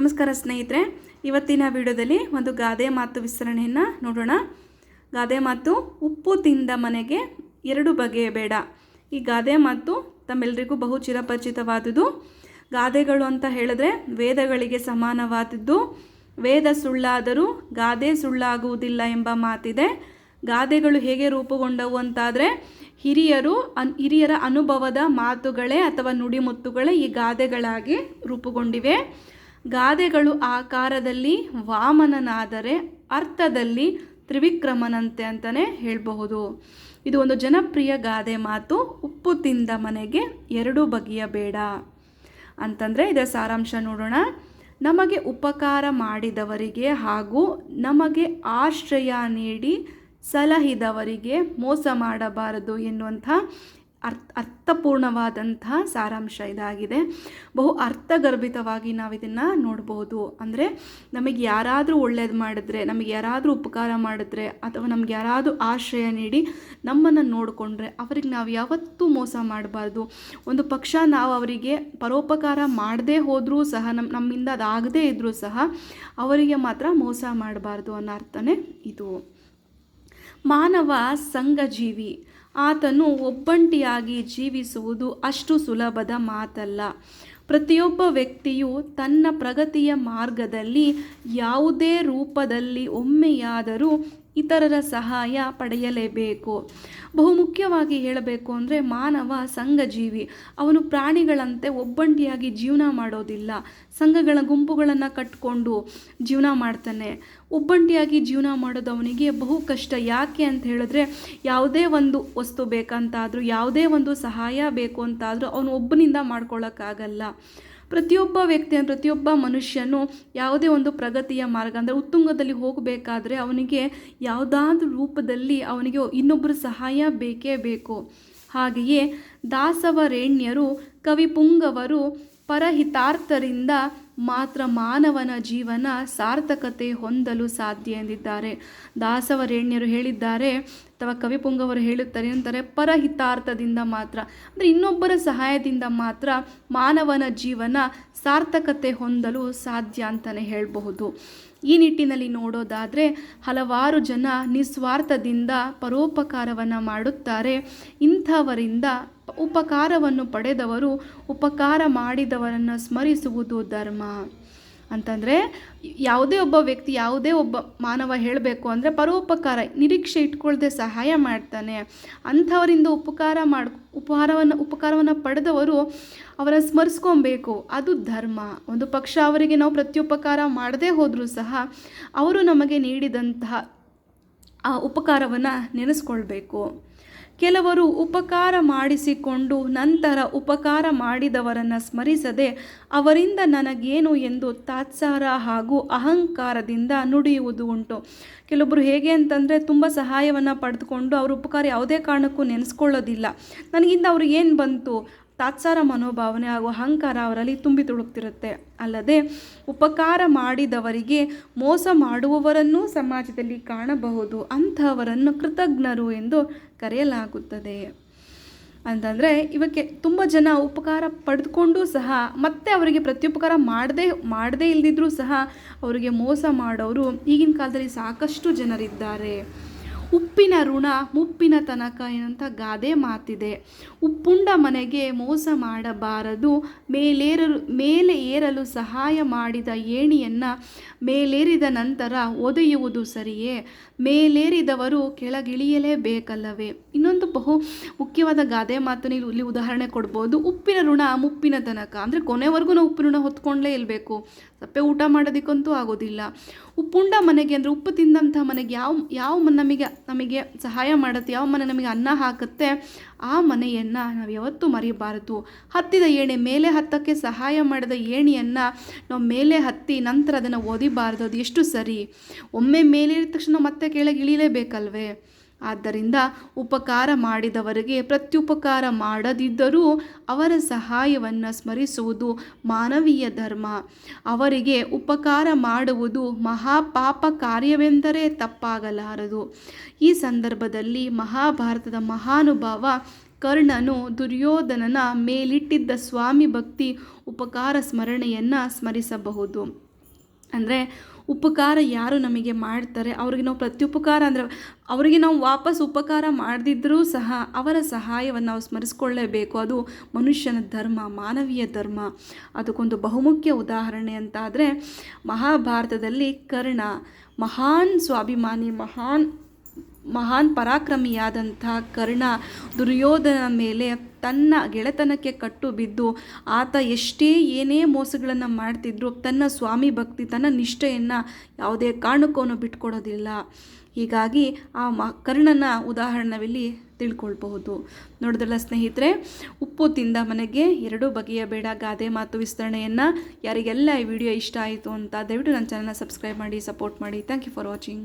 ನಮಸ್ಕಾರ ಸ್ನೇಹಿತರೆ, ಇವತ್ತಿನ ವಿಡಿಯೋದಲ್ಲಿ ಒಂದು ಗಾದೆ ಮಾತು ವಿಸ್ತರಣೆಯನ್ನು ನೋಡೋಣ. ಗಾದೆ ಮಾತು, ಉಪ್ಪು ತಿಂದ ಮನೆಗೆ ಎರಡು ಬಗೆಯ ಬೇಡ. ಈ ಗಾದೆ ಮಾತು ತಮ್ಮೆಲ್ಲರಿಗೂ ಬಹು ಚಿರಪರಿಚಿತವಾದುದು ಗಾದೆಗಳು ಅಂತ ಹೇಳಿದ್ರೆ ವೇದಗಳಿಗೆ ಸಮಾನವಾದದ್ದು. ವೇದ ಸುಳ್ಳಾದರೂ ಗಾದೆ ಸುಳ್ಳಾಗುವುದಿಲ್ಲ ಎಂಬ ಮಾತಿದೆ. ಗಾದೆಗಳು ಹೇಗೆ ರೂಪುಗೊಂಡವು ಅಂತಾದರೆ, ಹಿರಿಯರು ಅನ್, ಹಿರಿಯರ ಅನುಭವದ ಮಾತುಗಳೇ ಅಥವಾ ನುಡಿಮುತ್ತುಗಳೇ ಈ ಗಾದೆಗಳಾಗಿ ರೂಪುಗೊಂಡಿವೆ. ಗಾದೆಗಳು ಆಕಾರದಲ್ಲಿ ವಾಮನನಾದರೆ ಅರ್ಥದಲ್ಲಿ ತ್ರಿವಿಕ್ರಮನಂತೆ ಅಂತಲೇ ಹೇಳಬಹುದು. ಇದು ಒಂದು ಜನಪ್ರಿಯ ಗಾದೆ ಮಾತು, ಉಪ್ಪು ತಿಂದ ಮನೆಗೆ ಎರಡು ಬಗೆಯ ಬೇಡ. ಅಂತಂದರೆ ಇದರ ಸಾರಾಂಶ ನೋಡೋಣ. ನಮಗೆ ಉಪಕಾರ ಮಾಡಿದವರಿಗೆ ಹಾಗೂ ನಮಗೆ ಆಶ್ರಯ ನೀಡಿ ಸಲಹಿದವರಿಗೆ ಮೋಸ ಮಾಡಬಾರದು ಎನ್ನುವಂಥ ಅರ್ಥ, ಅರ್ಥಪೂರ್ಣವಾದಂತಹ ಸಾರಾಂಶ ಇದಾಗಿದೆ. ಬಹು ಅರ್ಥಗರ್ಭಿತವಾಗಿ ನಾವು ಇದನ್ನು ನೋಡ್ಬೋದು ಅಂದರೆ ನಮಗೆ ಯಾರಾದರೂ ಒಳ್ಳೇದು ಮಾಡಿದ್ರೆ, ನಮಗೆ ಯಾರಾದರೂ ಉಪಕಾರ ಮಾಡಿದ್ರೆ, ಅಥವಾ ನಮ್ಗೆ ಯಾರಾದರೂ ಆಶ್ರಯ ನೀಡಿ ನಮ್ಮನ್ನು ನೋಡಿಕೊಂಡ್ರೆ ಅವ್ರಿಗೆ ನಾವು ಯಾವತ್ತೂ ಮೋಸ ಮಾಡಬಾರ್ದು. ಒಂದು ಪಕ್ಷ ನಾವು ಅವರಿಗೆ ಪರೋಪಕಾರ ಮಾಡದೇ ಹೋದರೂ ಸಹ ನಮ್ಮ ನಮ್ಮಿಂದ ಅದಾಗದೇ ಇದ್ದರೂ ಸಹ ಅವರಿಗೆ ಮಾತ್ರ ಮೋಸ ಮಾಡಬಾರ್ದು ಅನ್ನೋ ಅರ್ಥನೇ ಇದು. ಮಾನವ ಸಂಘಜೀವಿ ಆತನು ಒಬ್ಬಂಟಿಯಾಗಿ ಜೀವಿಸುವುದು ಅಷ್ಟು ಸುಲಭದ ಮಾತಲ್ಲ. ಪ್ರತಿಯೊಬ್ಬ ವ್ಯಕ್ತಿಯು ತನ್ನ ಪ್ರಗತಿಯ ಮಾರ್ಗದಲ್ಲಿ ಯಾವುದೇ ರೂಪದಲ್ಲಿ ಒಮ್ಮೆಯಾದರೂ ಇತರರ ಸಹಾಯ ಪಡೆಯಲೇಬೇಕು. ಬಹುಮುಖ್ಯವಾಗಿ ಹೇಳಬೇಕು ಅಂದರೆ ಮಾನವ ಸಂಘಜೀವಿ. ಅವನು ಪ್ರಾಣಿಗಳಂತೆ ಒಬ್ಬಂಟಿಯಾಗಿ ಜೀವನ ಮಾಡೋದಿಲ್ಲ. ಸಂಘಗಳ ಗುಂಪುಗಳನ್ನು ಕಟ್ಕೊಂಡು ಜೀವನ ಮಾಡ್ತಾನೆ. ಒಬ್ಬಂಟಿಯಾಗಿ ಜೀವನ ಮಾಡೋದು ಅವನಿಗೆ ಬಹು ಕಷ್ಟ. ಯಾಕೆ ಅಂತ ಹೇಳಿದ್ರೆ ಯಾವುದೇ ಒಂದು ವಸ್ತು ಬೇಕಂತಾದರೂ, ಯಾವುದೇ ಒಂದು ಸಹಾಯ ಬೇಕು ಅಂತಾದರೂ ಅವನು ಒಬ್ಬನಿಂದ ಮಾಡ್ಕೊಳ್ಳೋಕ್ಕಾಗಲ್ಲ ಪ್ರತಿಯೊಬ್ಬ ವ್ಯಕ್ತಿ ಪ್ರತಿಯೊಬ್ಬ ಮನುಷ್ಯನು ಯಾವುದೇ ಒಂದು ಪ್ರಗತಿಯ ಮಾರ್ಗ, ಅಂದರೆ ಉತ್ತುಂಗದಲ್ಲಿ ಹೋಗಬೇಕಾದ್ರೆ ಅವನಿಗೆ ಯಾವುದಾದ್ರೂ ರೂಪದಲ್ಲಿ ಅವನಿಗೆ ಇನ್ನೊಬ್ಬರ ಸಹಾಯ ಬೇಕೇ ಬೇಕು. ಹಾಗೆಯೇ ದಾಸವರೇಣ್ಯರು, ಕವಿಪುಂಗವರು ಪರಹಿತಾರ್ಥರಿಂದ ಮಾತ್ರ ಮಾನವನ ಜೀವನ ಸಾರ್ಥಕತೆ ಹೊಂದಲು ಸಾಧ್ಯ ಎಂದಿದ್ದಾರೆ. ದಾಸವರೇಣ್ಯರು ಹೇಳಿದ್ದಾರೆ, ಅಥವಾ ಕವಿಪುಂಗವರು ಹೇಳುತ್ತಾರೆ ಅಂತಾರೆ ಪರಹಿತಾರ್ಥದಿಂದ ಮಾತ್ರ, ಅಂದರೆ ಇನ್ನೊಬ್ಬರ ಸಹಾಯದಿಂದ ಮಾತ್ರ ಮಾನವನ ಜೀವನ ಸಾರ್ಥಕತೆ ಹೊಂದಲು ಸಾಧ್ಯ ಅಂತಲೇ ಹೇಳಬಹುದು. ಈ ನಿಟ್ಟಿನಲ್ಲಿ ನೋಡೋದಾದರೆ ಹಲವಾರು ಜನ ನಿಸ್ವಾರ್ಥದಿಂದ ಪರೋಪಕಾರವನ್ನು ಮಾಡುತ್ತಾರೆ. ಇಂಥವರಿಂದ ಉಪಕಾರವನ್ನು ಪಡೆದವರು ಉಪಕಾರ ಮಾಡಿದವರನ್ನು ಸ್ಮರಿಸುವುದು ಧರ್ಮ. ಅಂತಂದರೆ ಯಾವುದೇ ಒಬ್ಬ ವ್ಯಕ್ತಿ ಯಾವುದೇ ಒಬ್ಬ ಮಾನವ ಹೇಳಬೇಕು ಅಂದರೆ ಪರೋಪಕಾರ, ನಿರೀಕ್ಷೆ ಇಟ್ಕೊಳ್ಳದೆ ಸಹಾಯ ಮಾಡ್ತಾನೆ. ಅಂಥವರಿಂದ ಉಪಕಾರ ಮಾಡಿ, ಉಪಹಾರವನ್ನು, ಉಪಕಾರವನ್ನು ಪಡೆದವರು ಅವರ ಸ್ಮರಿಸ್ಕೊಬೇಕು. ಅದು ಧರ್ಮ. ಒಂದು ಪಕ್ಷ ಅವರಿಗೆ ನಾವು ಪ್ರತ್ಯುಪಕಾರ ಮಾಡದೇ ಹೋದರೂ ಸಹ ಅವರು ನಮಗೆ ನೀಡಿದಂತಹ ಆ ಉಪಕಾರವನ್ನು ನೆನೆಸ್ಕೊಳ್ಬೇಕು. ಕೆಲವರು ಉಪಕಾರ ಮಾಡಿಸಿಕೊಂಡು ನಂತರ ಉಪಕಾರ ಮಾಡಿದವರನ್ನು ಸ್ಮರಿಸದೆ ಅವರಿಂದ ನನಗೇನು ಎಂದು ತಾತ್ಸಾರ ಹಾಗೂ ಅಹಂಕಾರದಿಂದ ನುಡಿಯುವುದು ಉಂಟು. ಕೆಲವೊಬ್ಬರು ಹೇಗೆ ಅಂತಂದರೆ ತುಂಬ ಸಹಾಯವನ್ನು ಪಡೆದುಕೊಂಡು ಅವ್ರ ಉಪಕಾರ ಯಾವುದೇ ಕಾರಣಕ್ಕೂ ನೆನೆಸ್ಕೊಳ್ಳೋದಿಲ್ಲ. ನನಗಿಂದ ಅವ್ರಿಗೆ ಏನು ಬಂತು? ತಾತ್ಸಾರ ಮನೋಭಾವನೆ ಹಾಗೂ ಅಹಂಕಾರ ಅವರಲ್ಲಿ ತುಂಬಿ ತುಳುಕ್ತಿರುತ್ತೆ. ಅಲ್ಲದೆ ಉಪಕಾರ ಮಾಡಿದವರಿಗೆ ಮೋಸ ಮಾಡುವವರನ್ನೂ ಸಮಾಜದಲ್ಲಿ ಕಾಣಬಹುದು. ಅಂಥವರನ್ನು ಕೃತಜ್ಞರು ಎಂದು ಕರೆಯಲಾಗುತ್ತದೆ. ಅಂತಂದರೆ ಇವಕ್ಕೆ ತುಂಬ ಜನ ಉಪಕಾರ ಪಡೆದುಕೊಂಡು ಸಹ ಮತ್ತೆ ಅವರಿಗೆ ಪ್ರತ್ಯುಪಕಾರ ಮಾಡದೇ ಮಾಡದೇ ಇಲ್ದಿದ್ರೂ ಸಹ ಅವರಿಗೆ ಮೋಸ ಮಾಡೋರು ಈಗಿನ ಕಾಲದಲ್ಲಿ ಸಾಕಷ್ಟು ಜನರಿದ್ದಾರೆ. ಉಪ್ಪಿನ ಋಣ ಮುಪ್ಪಿನ ತನಕ ಏನಂತ ಗಾದೆ ಮಾತಿದೆ. ಉಪ್ಪುಂಡ ಮನೆಗೆ ಮೋಸ ಮಾಡಬಾರದು. ಮೇಲೇರಲು ಮೇಲೆ ಏರಲು ಸಹಾಯ ಮಾಡಿದ ಏಣಿಯನ್ನು ಮೇಲೇರಿದ ನಂತರ ಒದೆಯುವುದು ಸರಿಯೇ? ಮೇಲೇರಿದವರು ಕೆಳಗಿಳಿಯಲೇಬೇಕಲ್ಲವೇ? ಇನ್ನೊಂದು ಬಹು ಮುಖ್ಯವಾದ ಗಾದೆ ಮಾತನ್ನು ಇಲ್ಲಿ ಉದಾಹರಣೆ ಕೊಡ್ಬೋದು. ಉಪ್ಪಿನ ಋಣ ಮುಪ್ಪಿನ ತನಕ. ಅಂದರೆ ಕೊನೆವರೆಗೂ ನಾವು ಉಪ್ಪಿನ ಋಣ ಹೊತ್ಕೊಂಡ್ಲೇ ಇರಬೇಕು. ಸಪ್ಪೆ ಊಟ ಮಾಡೋದಕ್ಕಂತೂ ಆಗೋದಿಲ್ಲ. ಉಪ್ಪುಂಡ ಮನೆಗೆ ಅಂದರೆ ಉಪ್ಪು ತಿಂದಂಥ ಮನೆಗೆ ಯಾವ ಯಾವ ನಮಗೆ ನಮಗೆ ಸಹಾಯ ಮಾಡುತ್ತೆ, ಯಾವ ಮನೆ ನಮಗೆ ಅನ್ನ ಹಾಕುತ್ತೆ, ಆ ಮನೆಯನ್ನು ನಾವು ಯಾವತ್ತೂ ಮರಿಬಾರದು. ಹತ್ತಿದ ಏಣಿ ಮೇಲೆ ಹತ್ತಕ್ಕೆ ಸಹಾಯ ಮಾಡಿದ ಏಣಿಯನ್ನು ನಾವು ಮೇಲೆ ಹತ್ತಿ ನಂತರ ಅದನ್ನು ಓದಿಬಾರ್ದು, ಅದು ಎಷ್ಟು ಸರಿ. ಒಮ್ಮೆ ಮೇಲೇರಿದ ತಕ್ಷಣ ಮತ್ತೆ ಕೆಳಗೆ ಇಳಿಲೇಬೇಕಲ್ವೇ? ಆದ್ದರಿಂದ ಉಪಕಾರ ಮಾಡಿದವರಿಗೆ ಪ್ರತ್ಯುಪಕಾರ ಮಾಡದಿದ್ದರೂ ಅವರ ಸಹಾಯವನ್ನು ಸ್ಮರಿಸುವುದು ಮಾನವೀಯ ಧರ್ಮ. ಅವರಿಗೆ ಉಪಕಾರ ಮಾಡುವುದು ಮಹಾಪಾಪ ಕಾರ್ಯವೆಂದರೆ ತಪ್ಪಾಗಲಾರದು. ಈ ಸಂದರ್ಭದಲ್ಲಿ ಮಹಾಭಾರತದ ಮಹಾನುಭಾವ ಕರ್ಣನು ದುರ್ಯೋಧನನ ಮೇಲಿಟ್ಟಿದ್ದ ಸ್ವಾಮಿ ಭಕ್ತಿ ಉಪಕಾರ ಸ್ಮರಣೆಯನ್ನು ಸ್ಮರಿಸಬಹುದು. ಅಂದರೆ ಉಪಕಾರ ಯಾರು ನಮಗೆ ಮಾಡ್ತಾರೆ, ಅವ್ರಿಗೆ ನಾವು ಪ್ರತ್ಯುಪಕಾರ ಅಂದರೆ ಅವರಿಗೆ ನಾವು ವಾಪಸ್ ಉಪಕಾರ ಮಾಡದಿದ್ದರೂ ಸಹ ಅವರ ಸಹಾಯವನ್ನು ನಾವು ಸ್ಮರಿಸ್ಕೊಳ್ಳೇಬೇಕು. ಅದು ಮನುಷ್ಯನ ಧರ್ಮ, ಮಾನವೀಯ ಧರ್ಮ. ಅದಕ್ಕೊಂದು ಬಹುಮುಖ್ಯ ಉದಾಹರಣೆ ಅಂತಾದರೆ ಮಹಾಭಾರತದಲ್ಲಿ ಕರ್ಣ ಮಹಾನ್ ಸ್ವಾಭಿಮಾನಿ, ಮಹಾನ್ ಮಹಾನ್ ಪರಾಕ್ರಮಿಯಾದಂಥ ಕರ್ಣ ದುರ್ಯೋಧನ ಮೇಲೆ ತನ್ನ ಗೆಳೆತನಕ್ಕೆ ಕಟ್ಟು ಬಿದ್ದು ಆತ ಎಷ್ಟೇ ಏನೇ ಮೋಸಗಳನ್ನು ಮಾಡ್ತಿದ್ರು ತನ್ನ ಸ್ವಾಮಿ ಭಕ್ತಿ, ತನ್ನ ನಿಷ್ಠೆಯನ್ನು ಯಾವುದೇ ಕಾರಣಕ್ಕೂ ಬಿಟ್ಕೊಡೋದಿಲ್ಲ. ಹೀಗಾಗಿ ಆ ಮ, ಕರ್ಣನ ಉದಾಹರಣೆಯಲ್ಲಿ ತಿಳ್ಕೊಳ್ಬಹುದು. ನೋಡಿದ್ರಲ್ಲ ಸ್ನೇಹಿತರೆ, ಉಪ್ಪು ತಿಂದ ಮನೆಗೆ ಎರಡು ಬಗೆಯ ಬೇಡ, ಗಾದೆ ಮಾತು ವಿಸ್ತರಣೆಯನ್ನು ಯಾರಿಗೆಲ್ಲ ಈ ವಿಡಿಯೋ ಇಷ್ಟ ಆಯಿತು ಅಂತ ದಯವಿಟ್ಟು ನನ್ನ ಚಾನಲ್ನ ಸಬ್ಸ್ಕ್ರೈಬ್ ಮಾಡಿ ಸಪೋರ್ಟ್ ಮಾಡಿ. Thank you for watching